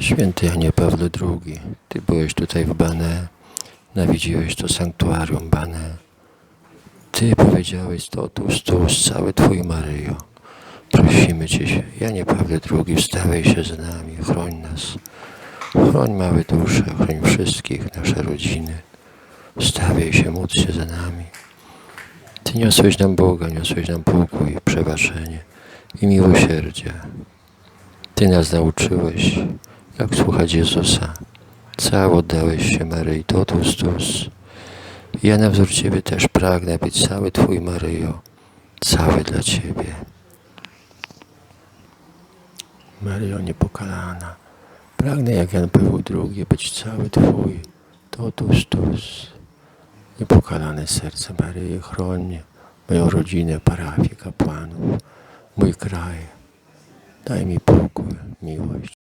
Święty Janie Pawle II, Ty byłeś tutaj w Banę, nawiedziłeś to sanktuarium Banę. Ty powiedziałeś totus tus, cały Twój Maryjo. Prosimy Cię, Janie Pawle II, wstawaj się z nami, chroń nas. Chroń małe dusze, chroń wszystkich, nasze rodziny. Stawiaj się, módl się za nami. Ty niosłeś nam Boga, niosłeś nam pokój, przebaczenie i miłosierdzie. Ty nas nauczyłeś, jak słuchać Jezusa. Cały oddałeś się Maryi totus tus. Ja na wzór Ciebie też pragnę być cały Twój Maryjo, cały dla Ciebie. Maryjo niepokalana, pragnę jak Jan Paweł II być cały Twój, totus tus. Niepokalane serce Maryi, chroń moją rodzinę, parafię, kapłanów, mój kraj. Daj mi pokój, miłość,